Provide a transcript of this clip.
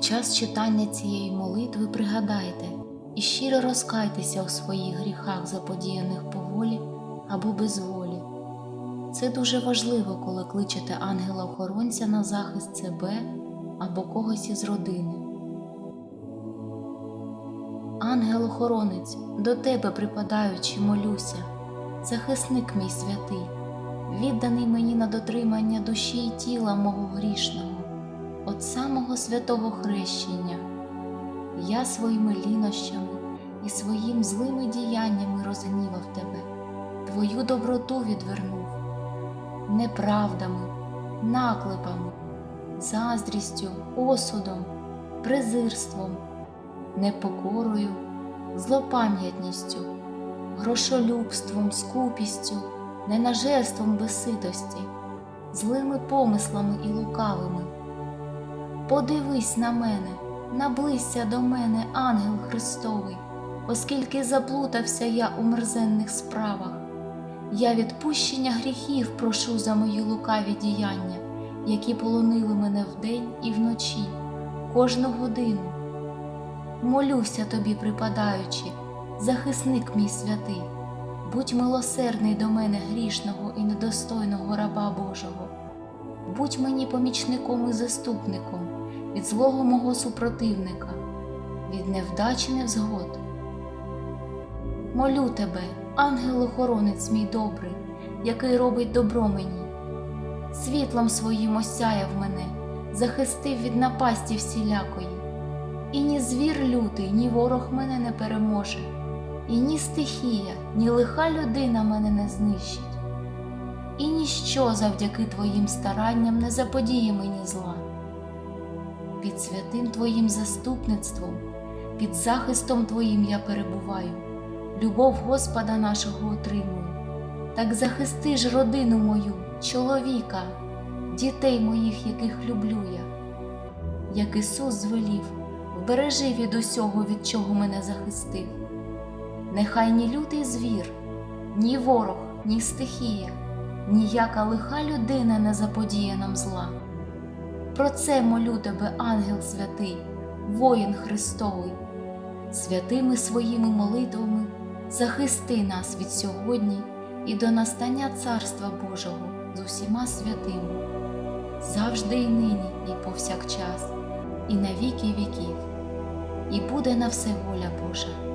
час читання цієї молитви пригадайте і щиро розкайтеся у своїх гріхах, заподіяних по волі або без волі. Це дуже важливо, коли кличете ангела-охоронця на захист себе або когось із родини. Ангел-охоронець, до тебе припадаючи, молюся, захисник мій святий, відданий мені на дотримання душі і тіла мого грішного, от самого святого хрещення. Я своїми лінощами і своїм злими діяннями розгнівав тебе, твою доброту відвернув, неправдами, наклепами, заздрістю, осудом, презирством, непокорою, злопам'ятністю, грошолюбством, скупістю, ненажерством безситості, злими помислами і лукавими. Подивись на мене, наблизься до мене, ангел Христовий, оскільки заплутався я у мерзенних справах. Я відпущення гріхів прошу за мої лукаві діяння, які полонили мене вдень і вночі, кожну годину. Молюся тобі, припадаючи, захисник мій святий, будь милосердний до мене грішного і недостойного раба Божого, будь мені помічником і заступником від злого мого супротивника, від невдачі невзгод. Молю тебе, ангел-охоронець мій добрий, який робить добро мені, світлом своїм осяяв мене, захистив від напасті всілякої. І ні звір лютий, ні ворог мене не переможе, і ні стихія, ні лиха людина мене не знищить, і ніщо завдяки твоїм старанням не заподіє мені зла. Під святим Твоїм заступництвом, під захистом Твоїм я перебуваю, любов Господа нашого отримую. Так захисти ж родину мою, чоловіка, дітей моїх, яких люблю я, як Ісус звелів, вбережи від усього, від чого мене захистив. Нехай ні лютий звір, ні ворог, ні стихія, ніяка лиха людина не заподіє нам зла. Про це молю тебе, ангел святий, воїн Христовий, святими своїми молитвами захисти нас від сьогодні і до настання Царства Божого з усіма святими, завжди і нині, і повсякчас, і на віки віків, і буде на все воля Божа.